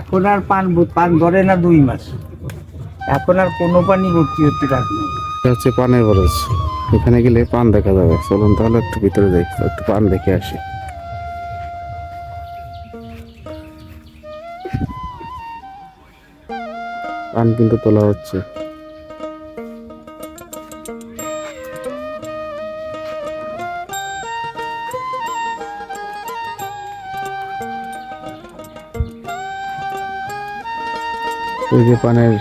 এখন আর পান পান ধরে না দুই মাস। এখন আর কোনো পানি ভর্তি হতে পারে না হচ্ছে পানের বরজ। এখানে গেলে পান দেখা যাবে। চলুন তাহলে একটু ভিতরে যাই, একটু পান দেখে আসি। পান কিন্তু তোলা হচ্ছে। এই যে পানের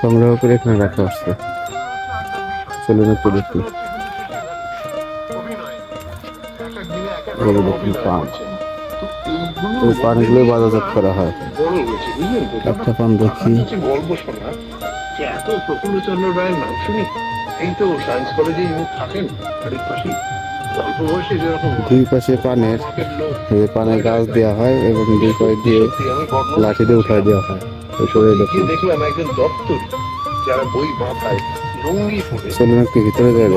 সংগ্রহ করে এখানে রাখা হচ্ছে। চলুন একটু দেখি। পান করা হয়। একটা পান দুই পাশে পানের পানের গাছ দেওয়া হয় এবং দুই পায়ে দিয়ে লাঠি দিয়ে উঠায় দেওয়া হয়। দেখলাম একজন দপ্তর যারা বই মাথায় চলুন একটু ভিতরে যাই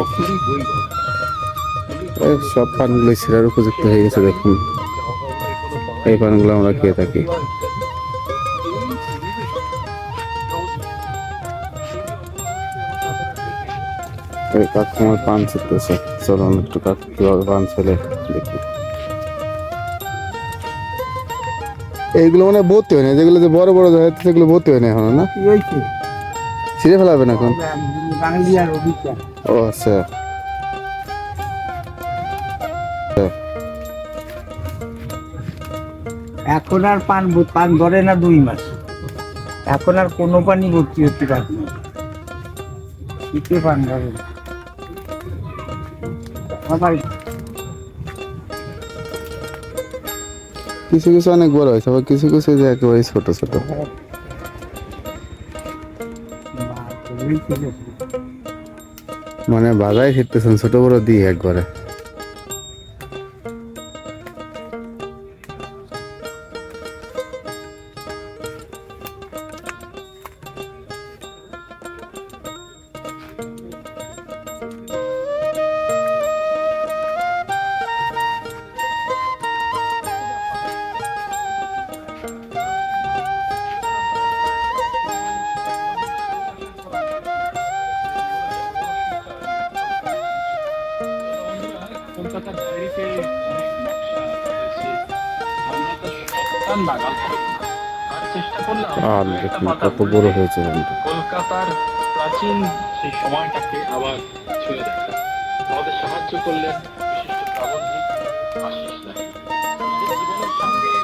সব পানগুলো ছেঁড়ার উপযুক্ত হয়ে গেছে দেখুন। এই পানগুলো আমরা খেয়ে থাকি। এই কাকুমার পান ছিটতেছে। চলুন একটু কাকু কীভাবে পান ছেলে দেখি। এইগুলো মানে ভর্তি হয় না যেগুলো যে বড় বড় দেখা সেগুলো ভর্তি হয় না এখন না? ছিঁড়ে ফেলাবেন এখন? ও আচ্ছা। এখন আর পান পান ধরে না দুই মাস। এখন আর কোনো পানি ভর্তি হতে পারে না। শীতে পান ধরে না। কিছু কিছু অনেক বড় হয়েছে আবার কিছু কিছু যে একেবারে ছোট ছোট। মানে বাজায় ফিরতেছেন ছোট বড় দিয়ে একবারে। কলকাতার বাইরেতে কত বড় হয়েছে কলকাতার প্রাচীন সেই সময়টাকে আবার ছুঁয়ে দেখা আমাদের সাহায্য করলেন বিশিষ্ট প্রাবন্ধিক আশিস জীবনের সঙ্গে